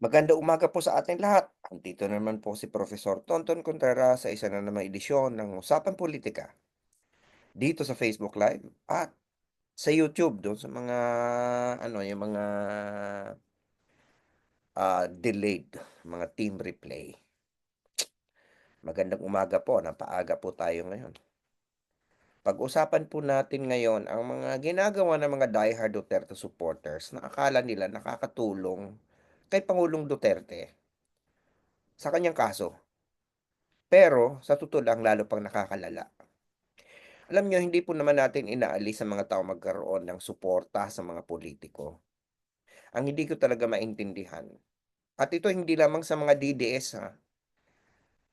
Magandang umaga po sa ating lahat. Andito naman po si Profesor Tonton Contreras sa isa na namang edisyon ng Usapang Politika. Dito sa Facebook Live at sa YouTube doon sa mga ano yung mga ah, delayed, mga team replay. Magandang umaga po, napaaga po tayo ngayon. Pag-usapan po natin ngayon ang mga ginagawa ng mga diehard Duterte supporters na akala nila nakakatulong kay Pangulong Duterte sa kanyang kaso. Pero sa totoo lang lalo pang nakakalala. Alam niyo hindi po naman natin inaalis sa mga tao magkaroon ng suporta sa mga politiko. Ang hindi ko talaga maintindihan, at ito hindi lamang sa mga DDS ha.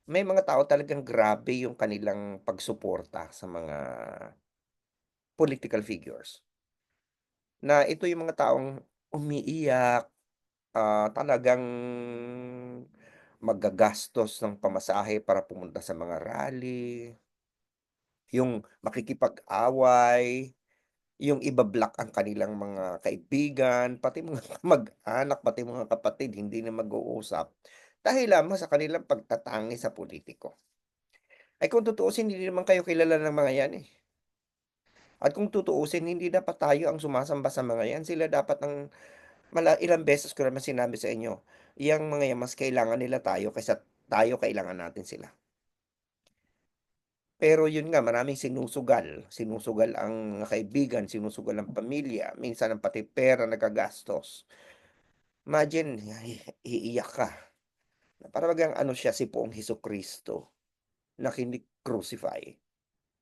May mga tao talagang grabe yung kanilang pagsuporta sa mga political figures. Na ito yung mga taong umiiyak, ah, talagang maggagastos ng pamasahe para pumunta sa mga rally. Yung makikipag-away, yung iba-block ang kanilang mga kaibigan, pati mga kamag-anak, pati mga kapatid hindi na mag-uusap dahil lamang sa kanilang pagtatangi sa politiko. Ay kung tutuusin hindi naman kayo kilala ng mga yan, eh. At kung tutuusin hindi dapat tayo ang sumasamba sa mga yan, sila dapat ang mala ilang beses ko naman sinabi sa inyo, yang mga yan mas kailangan nila tayo kaysa tayo kailangan natin sila. Pero yun nga maraming sinusugal, sinusugal ang kaibigan, sinusugal ang pamilya, minsan ang pati pera nagagastos. Imagine iiyak ka, na para bagang ano siya si Poong Hesukristo na kini-crucify,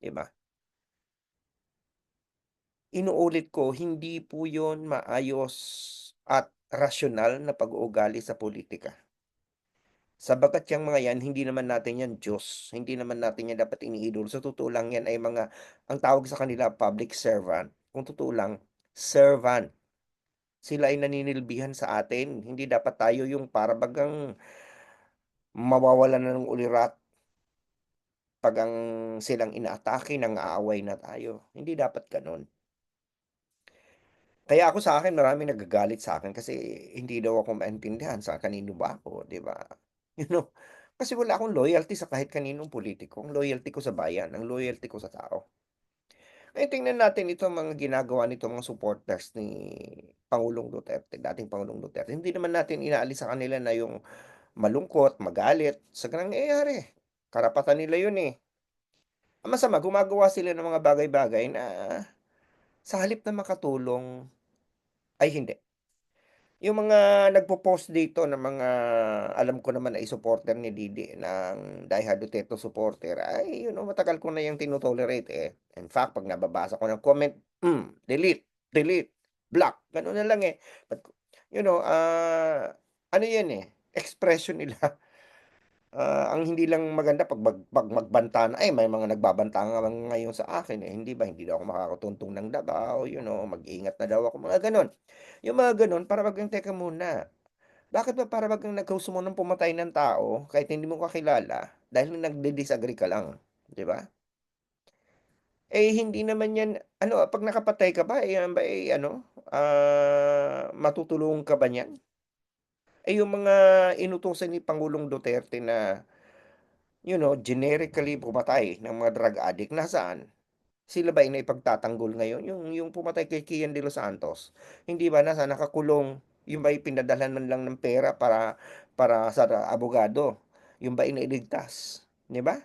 'di ba? Inuulit ko, hindi po yun maayos at rasyonal na pag-uugali sa politika. Sapagkat yang mga yan hindi naman natin yan Diyos, hindi naman natin yan dapat iniidolo, sa totoo lang yan ay mga ang tawag sa kanila public servant, kung totoo lang, servant. Sila ay naninilbihan sa atin, hindi dapat tayo yung para bagang mawawalan na ng ulirat. 'Pag ang silang inaatake nang-aaway na tayo, hindi dapat gano'n. Kaya ako sa akin maraming nagagalit sa akin kasi hindi daw ako maintindihan sa kanino ba ako, 'di ba? You know, kasi wala akong loyalty sa kahit kaninong politiko, ang loyalty ko sa bayan, ang loyalty ko sa tao. Eh, tingnan natin itong mga ginagawa nitong mga supporters ni Pangulong Duterte, dating Pangulong Duterte. Hindi naman natin inaalis sa kanila na yung malungkot, magalit sa nangyayari. Karapatan nila yun, eh. Masama gumagawa sila ng mga bagay-bagay na sa halip na makatulong ay hindi. Yung mga nagpo-post dito ng mga alam ko naman ay supporter ni Didi ng diehard Duterte supporter ay you know matagal ko na yang tino-tolerate, eh. In fact 'pag nababasa ko ng comment, hmm, delete, delete, block, gano'n na lang, eh. But you know, ah, ano 'yan, eh, expression nila. Ah, ang hindi lang maganda 'pag mag 'pag magbanta na, ay may mga nagbabanta nga ngayon sa akin, eh, hindi ba hindi daw ako makakatuntong ng Davao, you know, mag-ingat na daw ako, mga gano'n. Yung mga gano'n para bagang teka muna, bakit ba para bagang nag-gusto mo ng pumatay ng tao kahit hindi mo kakilala dahil nagdi-disagree ka lang, 'di ba? Eh, hindi naman 'yan ano 'pag nakapatay ka ba, eh, ba, eh, ano, ah, matutulungan ka ba niyan? Eh, yung mga inutusan ni Pangulong Duterte na, you know, generically pumatay ng mga drug addict, nasaan? Sila ba ay naipagtatanggol ngayon? Yung yung pumatay kay Kian de los Santos, hindi ba nasa nakakulong? Yun ba'y pinadalhan man lang ng pera para para sa abogado? Yun ba ay nailigtas, 'di ba?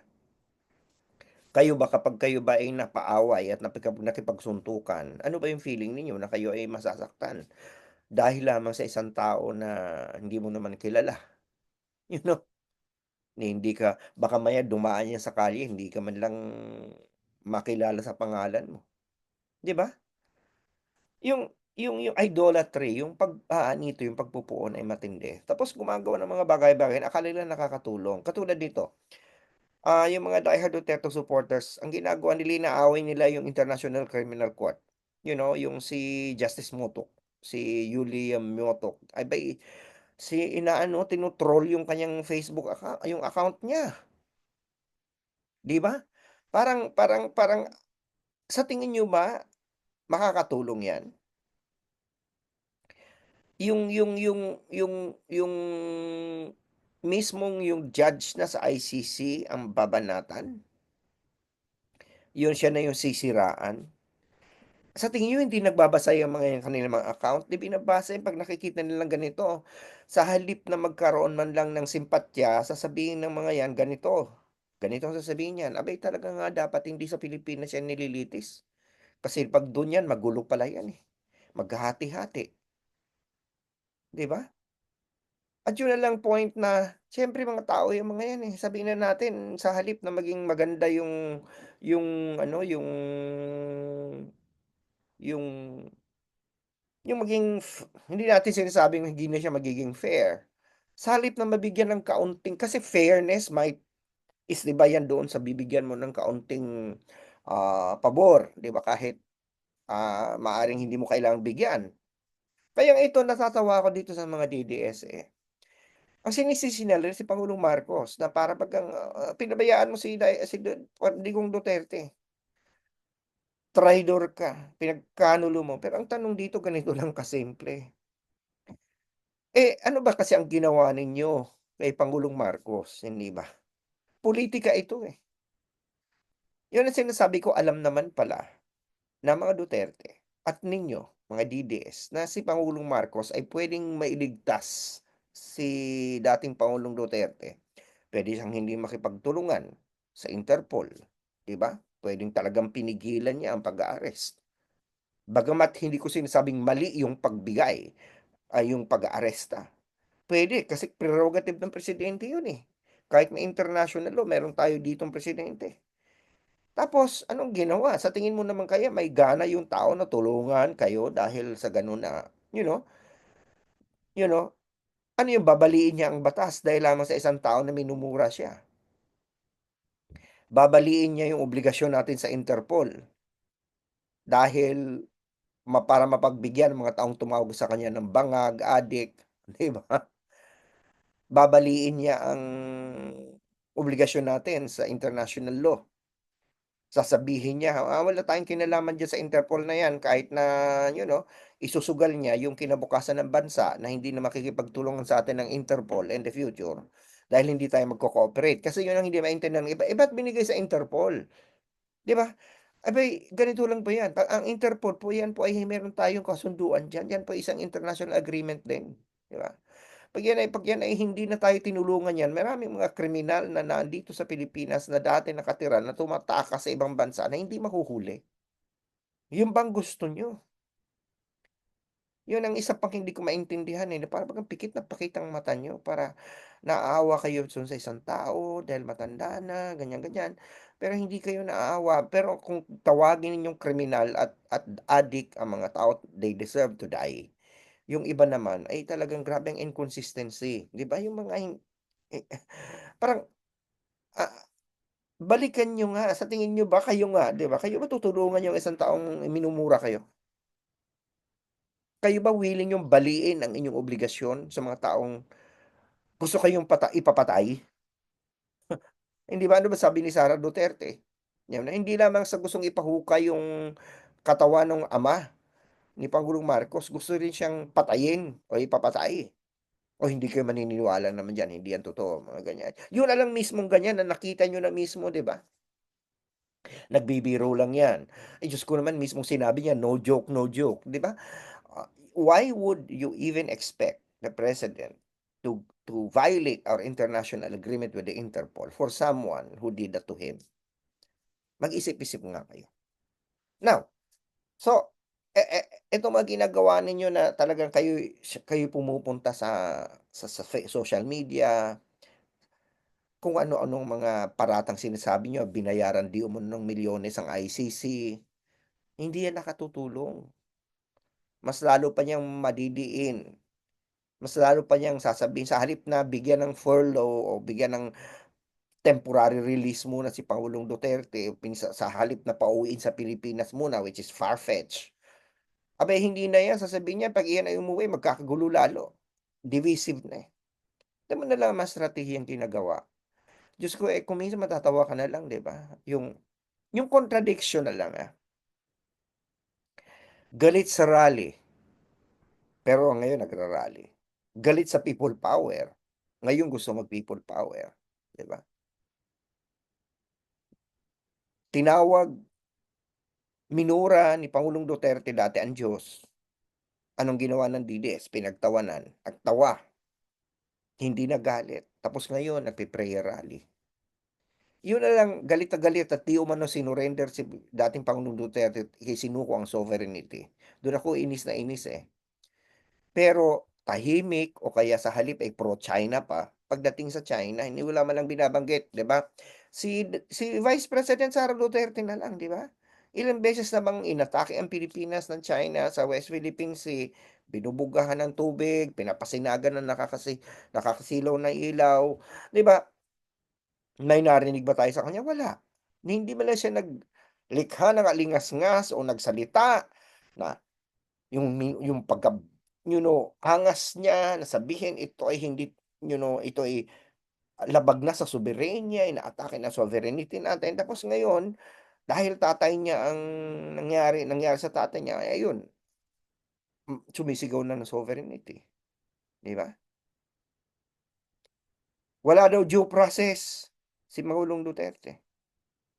Kayo ba kapag kayo ba ay napaaway at nakipagsuntukan, ano ba yung feeling ninyo na kayo ay masasaktan dahil lamang sa isang tao na hindi mo naman kilala, you know? Na hindi ka baka mamaya dumaan yan sa kalye hindi ka man lang makilala sa pangalan mo, 'di ba? Yung yung yung idolatry, yung pag-aanito, yung pagpupuon ay matindi. Tapos gumagawa ng mga bagay-bagay na akala nila nakakatulong. Katulad nito, ah, yung mga diehard Duterte supporters, ang ginagawa nila inaaway nila yung International Criminal Court. You know, yung si Justice Motok, si Yulia Motok, aba'y si inaano, tino-troll yung kanyang Facebook account yung account niya. 'Di ba? Parang parang parang sa tingin niyo ba makakatulong 'yan? Yung yung yung yung yung mismong yung judge na sa ICC ang babanatan? Yun siya na yung sisiraan? Sa tingin niyo hindi nagbabasa yang mga yan kanilang mga account? 'Di binabasa yun 'pag nakikita nilang ganito. Sa halip na magkaroon man lang ng simpatya sasabihin ng mga yan ganito, ganito ang sasabihin niyan, aba'y talaga nga dapat hindi sa Pilipinas yan nililitis. Kasi 'pag dun yan magulo pala yan, eh, maghahati-hati. 'Di ba? At yun na lang point na siyempre mga tao yung mga yan, eh, sabihin na natin sa halip na maging maganda yung yung ano yung yung yung maging hindi natin sinasabing hindi na siya magiging fair. Sa halip na mabigyan ng kaunting kasi fairness might is 'di ba yan doon sa bibigyan mo ng kaunting, ah, pabor 'di ba kahit, ah, maaaring hindi mo kailangang bigyan. Kaya ito natatawa ako dito sa mga DDS, eh. Ang sinisisi nila si Pangulong Marcos na para pag ah, pinabayaan mo si si Digong Duterte. Traydor ka, pinagkanulo mo, pero ang tanong dito ganito lang kasimple. Eh, ano ba kasi ang ginawa ninyo kay Pangulong Marcos, hindi ba? Pulitika ito, eh. Yun ang sinasabi ko alam naman pala ng mga Duterte at ninyo mga DDS na si Pangulong Marcos ay puwedeng mailigtas si dating Pangulong Duterte. Puwede siyang hindi makipagtulungan sa Interpol, 'di ba? Puwedeng talagang pinigilan niya ang pag-a-arrest. Bagamat hindi ko sinasabing mali yung pagbigay, ay yung pag-aaresta. Puwede kasi prerogative ng presidente yun, eh. Kahit may international law meron tayo ditong presidente. Tapos anong ginawa? Sa tingin mo naman kaya may gana yung tao na tulungan kayo dahil sa gano'n na, you know you know, ano yung babaliin niya ang batas dahil lamang sa isang tao na minumura siya? Babaliin niya yung obligasyon natin sa Interpol. Dahil para mapagbigyan ang mga taong tumawag sa kanya ng bangag, adik, 'di ba? Babaliin niya ang obligasyon natin sa international law. Sasabihin niya, ah, wala tayong kinalaman diyan sa Interpol na yan kahit na, you know, isusugal niya yung kinabukasan ng bansa na hindi na makikipagtulungan sa atin ng Interpol in the future dahil hindi tayo magko-cooperate. Kasi yun ang hindi maintindihan ng iba, eh, ba't binigay sa Interpol? 'Di ba? Aba'y ganito lang po yan, ang Interpol po yan po ay meron tayong kasunduan diyan, yan po isang international agreement din, 'di ba? 'Pag yan ay 'pag yan ay hindi na tayo tinulungan niyan, maraming mga kriminal na nandito sa Pilipinas na dati nakatira na tumatakas sa ibang bansa na hindi mahuhuli. Yun bang gusto niyo? Yun ang isa pang hindi ko maintindihan, eh, na para bagang pikit na pikit ang mata niyo para naaawa kayo sa isang tao dahil matanda na, ganyan-ganyan. Pero hindi kayo naaawa, pero kung tawagin ninyong kriminal at at adik ang mga tao, they deserve to die. Yung iba naman ay talagang grabe ang inconsistency, 'di ba? Yung mga eh, parang, ah, balikan niyo nga, sa tingin niyo ba kayo nga, 'di ba, kayo ba tutulungan yung isang taong minumura kayo? Kayo ba willing niyong baliin ang inyong obligasyon sa mga taong gusto kayong pata ipapatay? Hindi ba, ano ba sabi ni Sara Duterte? Yan, na hindi lamang sa gustong ipahukay yung katawan nung ama ni Pangulong Marcos, gusto rin siyang patayin o ipapatay. O hindi kayo maniniwala naman diyan, hindi yan totoo, mga ganyan. Yun na lang mismong ganyan na nakita niyo na mismo, 'di ba? Nagbibiro lang yan. Eh, Diyos ko naman mismong sinabi niya, no joke, no joke, 'di ba? Why would you even expect the president to to violate our international agreement with the Interpol for someone who did that to him? Mag-isip-isip nga kayo. Now, so, eh, eh, itong mga ginagawa ninyo na talagang kayo kayo pumupunta sa sa sa social media kung ano-anong mga paratang sinasabi niyo, binayaran di umano ng milyones ang ICC, hindi yan nakatutulong. Mas lalo pa niyang madidiin. Mas lalo pa niyang sasabihin sa halip na bigyan ng furlough o bigyan ng temporary release muna si Pangulong Duterte sa halip na pauwiin sa Pilipinas muna which is far-fetched. Aba'y hindi na yan, sasabihin niya 'pag iyan ay umuwi magkakagulo lalo, divisive na, eh. Mo na lang ang mga estratehiyang ginagawa. Diyos ko, eh, kung minsan matatawa ka na lang, 'di ba? Yung yung contradiction na lang, ah. Galit sa rally. Pero ngayon nagra-rally. Galit sa people power, ngayon gusto mag-people power, 'di ba? Tinawag minura ni Pangulong Duterte dati ang Diyos. Anong ginawa ng DDS? Pinagtawanan at tawa. Hindi nagalit, tapos ngayon nagpe-prayer rally. Yun na lang galit na galit at di umano sinurrender si dating Pangulong Duterte isinuko ang sovereignty. Dun ako inis na inis, eh. Pero tahimik o kaya sa halip ay pro-China pa, pagdating sa China hindi wala man lang binabanggit, 'di ba? Si si Vice President Sara Duterte na lang, 'di ba? Ilang beses na bang inatake ang Pilipinas ng China sa West Philippine Sea, binubugahan ng tubig, pinapasinagan ng nakakasi nakakasilaw na ilaw, 'di ba? May narinig ba tayo sa kanya? Wala. Hindi man lang siya naglikha ng alingas-ngas o nagsalita na yung yung pagka you know, angas niya na sabihin ito ay hindi you know, ito ay labag na sa soberenya, inaatake na sovereignty natin. Tapos ngayon, dahil tatay niya ang nangyari nangyari sa tatay niya, ayun. Sumisigaw na ng sovereignty, 'di ba? Wala daw due process si Pangulong Duterte.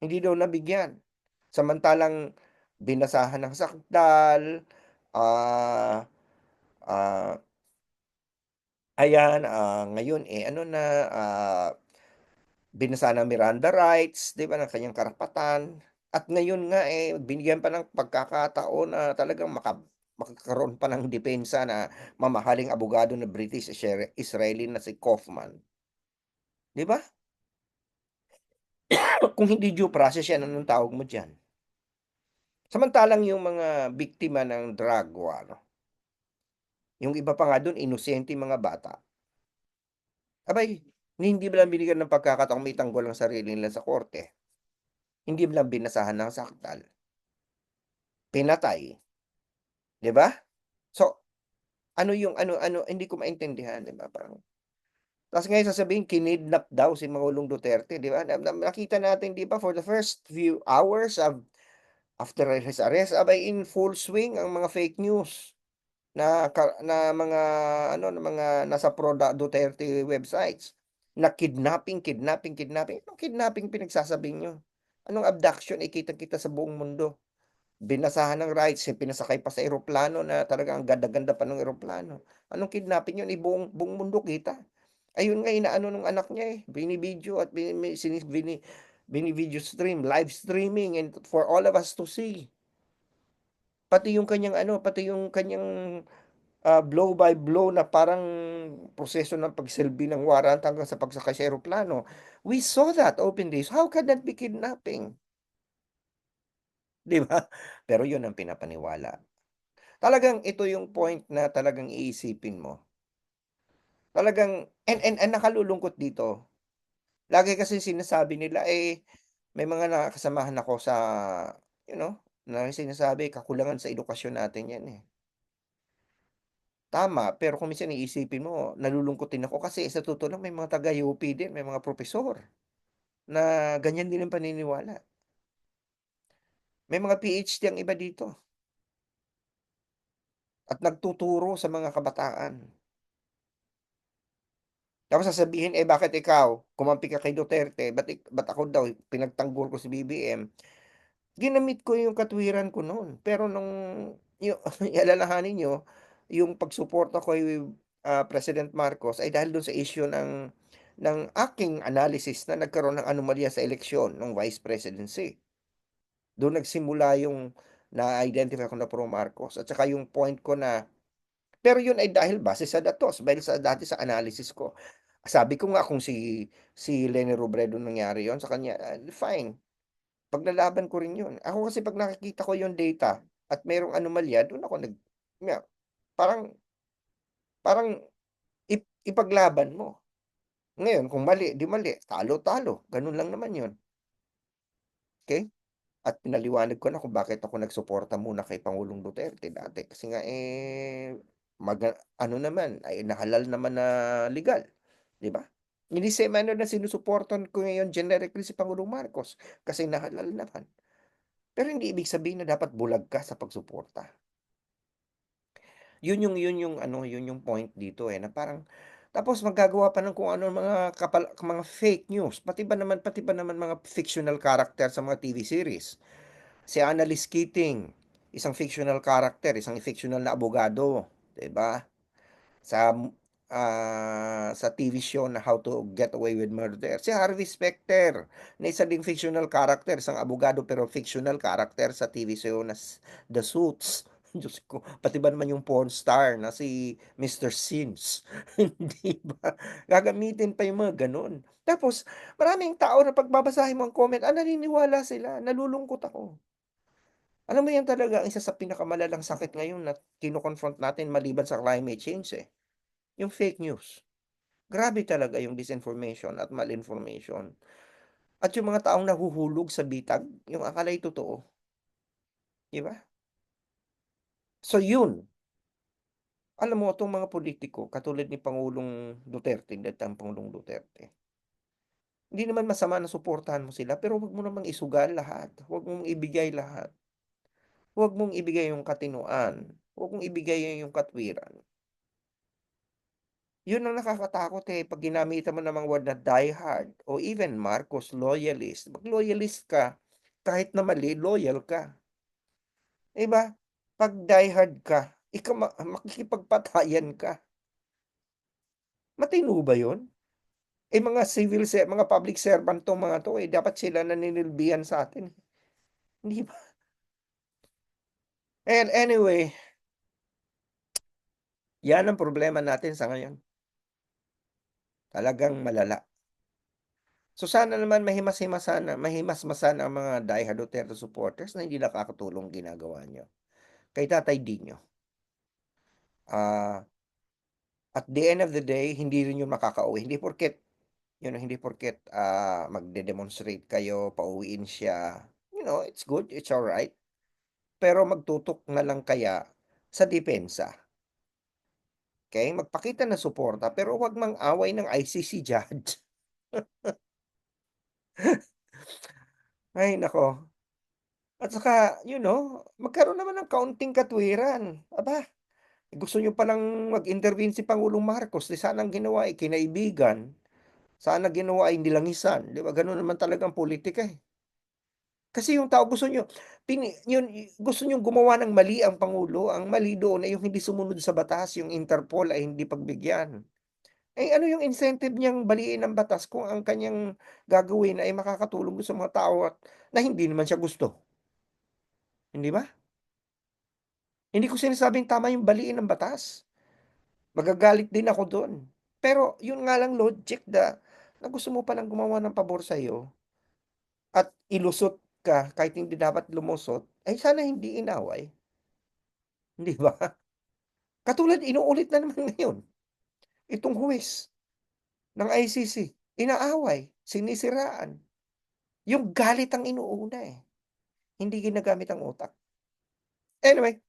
Hindi daw nabigyan. Samantalang binasahan ng sakdal, ah, ah ayan, ah, ngayon, eh, ano na, ah, binasa ng Miranda rights, 'di ba, ng kanyang karapatan. At ngayon nga, eh, binigyan pa ng pagkakataon na talagang maka magkakaroon pa ng depensa na mamahaling abogado na British Israeli na si Kaufman. 'Di ba? Kung hindi due process yan, anong tawag mo diyan? Samantalang yung mga biktima ng drug war yung iba pa nga dun inosenteng mga bata. Abay, hindi ba lang binigyan ng pagkakataong maitanggol ang sarili nila sa korte? Hindi ba lang binasahan ng sakdal? Pinatay. 'Di ba? So, ano yung ano ano hindi ko maintindihan, 'di ba, parang ta's ngayon sasabihin kinidnap daw si Pangulong Duterte, 'di ba? Na na nakita natin 'di ba for the first few hours of after his arrest, abay in full swing ang mga fake news na na mga ano, na mga nasa pro Duterte websites, na kidnapping, kidnapping, kidnapping. Anong kidnapping pinagsasabi niyo? Anong abduction, eh, kitang-kita sa buong mundo. Binasahan ng rights, eh, pinasakay pa sa eroplano na talagang ang ganda-ganda pa ng eroplano. Anong kidnapping yun, eh, buong buong mundo kita. Ayun nga inaano nung anak niya, eh, binibidyo at bini sini bini bini-video stream, live streaming and for all of us to see. Pati yung kanyang ano, pati yung kanyang, ah, blow by blow na parang proseso ng pagsilbi ng warrant hanggang sa pagsakay sa eroplano. We saw that openly. So how can that be kidnapping? 'Di ba? Pero yun ang pinapaniwala. Talagang ito yung point na talagang iisipin mo. Talagang and and ang nakalulungkot dito, lagi kasi sinasabi nila, eh, may mga nakakasamahan ako sa you know, na sinasabi kakulangan sa edukasyon natin 'yan, eh. Tama, pero kung minsan iisipin mo nalulungkot din ako kasi sa totoo lang may mga taga-UP din, may mga propesor na ganyan din ang paniniwala. May mga PhD ang iba dito. At nagtuturo sa mga kabataan. Tapos sasabihin, eh, bakit ikaw kumampi ka kay Duterte, ba't ba't ako daw pinagtanggol ko si BBM. Ginamit ko yung katwiran ko nun, pero nung yu alalahanin niyo yung pagsuporta ko kay, ah, President Marcos ay dahil dun sa issue ng ng aking analysis na nagkaroon ng anomalya sa eleksyon nung vice presidency. Dun nagsimula yung na-identify ko na pro Marcos at saka yung point ko na pero yun ay dahil base sa datos, dahil sa dati sa analysis ko. Sabi ko nga kung si si Leni Robredo nangyari yun sa kanya, ah, fine. Paglalaban ko rin yun. Ako kasi 'pag nakikita ko yung data at merong anomalya, dun ako nag nga parang parang ip ipaglaban mo. Ngayon kung mali, 'di mali, talo-talo, ganun lang naman yun. Okey? At pinaliwanag ko na kung bakit ako nagsuporta muna kay Pangulong Duterte dati kasi nga, eh, maga ano naman, ay nahalal naman na legal, 'di ba? In the same manner na sinusuportahan ko ngayon generically si Pangulong Marcos kasi nahalal naman. Pero hindi ibig sabihin na dapat bulag ka sa pagsuporta. 'Yun yung 'yun yung ano, 'yun yung point dito, eh, na parang tapos maggagawa pa ng kung ano mga kapal mga fake news, pati ba naman pati ba naman mga fictional character sa mga TV series. Si Annalyn Keating, isang fictional character, isang fictional na abogado, 'di ba? Sa, ah, sa TV show na How to Get Away with Murder. Si Harvey Specter, na isa ding fictional character, isang abogado pero fictional character sa TV show na The Suits. Diyos ko, pati ba naman yung porn star na si Mr. Sims, hindi ba? Gagamitin pa yung mga gano'n. Tapos maraming tao na 'pag babasahin mo ang comment, ah, naniniwala sila, nalulungkot ako. Alam mo yan talaga isa sa pinakamalalang sakit ngayon na kino-confront natin maliban sa climate change, eh, yung fake news. Grabe talaga yung disinformation at malinformation. At yung mga taong nahuhulog sa bitag, yung akala'y totoo. 'Di ba? So yun. Alam mo 'tong mga pulitiko katulad ni Pangulong Duterte, datang Pangulong Duterte hindi naman masama na suportahan mo sila pero wag mo namang isugal lahat, wag mong ibigay lahat. Wag mong ibigay yung katinuan, wag mong ibigay yung katwiran. Yun ang nakakatakot, eh, 'pag ginamitan mo ng mga word na diehard o even Marcos loyalist, mag-loyalist ka, kahit na mali loyal ka. 'Di ba? 'Pag diehard ka, ikaw ma makikipagpatayan ka. Matino ba yun? Eh, mga civil mga public servant 'tong mga 'to, eh, dapat sila naninilbihan sa'tin, eh. Hindi ba? And anyway yan ang problema natin sa ngayon. Talagang malala. So sana naman mahimas-himasan mahimasmasan ang mga diehard Duterte supporters na hindi nakakatulong ginagawa niyo, kay Tatay Digno. Ah at the end of the day, hindi rin yun makakauwi, hindi porket yun hindi porket, ah, magde-demonstrate kayo, pauwiin siya, you know, it's good, it's alright. Pero magtutok na lang kaya sa depensa. Okey, magpakita ng suporta pero wag mang-away ng ICC judge. Ay naku. At saka, you know, magkaroon naman ng kaunting katwiran, aba, gusto niyo palang mag-intervene si Pangulong Marcos, 'di sana ang ginawa ay kinaibigan, sana ginawa ay nilangisan, 'di ba gano'n naman talaga ang pulitika, eh. Kasi yung tao gusto niyo pini yun gusto niyong gumawa ng mali ang pangulo, ang mali doon ay yung hindi sumunod sa batas, yung Interpol ay hindi pagbigyan. Eh, ano yung incentive niyang baliin ang batas kung ang kaniyang gagawin ay makakatulong sa mga tao at na hindi naman siya gusto. Hindi ba? Hindi ko sinasabing tama yung baliin ang batas. Magagalit din ako dun. Pero yun nga lang logic na na gusto mo palang gumawa ng pabor sa'yo at ilusot ka kahit hindi dapat lumusot, ay sana hindi inaway. 'Di ba? Katulad inuulit na naman ngayon, itong huwes ng ICC, inaaway, sinisiraan. Yung galit ang inuuna, eh, hindi ginagamit ang utak. Anyway,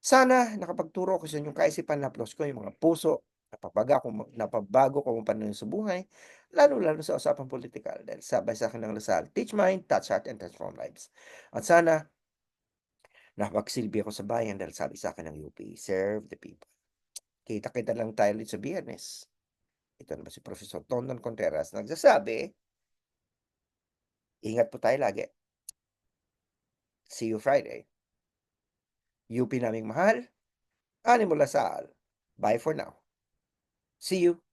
sana nakapagturo ako sa inyong kaisipan, na-plus ko yung mga puso, napabaga kung napabago kung paano sa buhay, lalo-lalo sa usapang pulitikal dahil sabay sa'kin ng Lasal, teach mind, touch heart, and transform lives. At sana nakapagsilbi ako sa bayan dahil sabi sa'kin ng UP, serve the people. Kita-kita lang tayo ulit sa Biyernes. Ito naman si Professor Tonton Contreras nagsasabi ingat po tayo lagi. See you Friday. UP naming mahal, Animo Lasal. Bye for now. See you.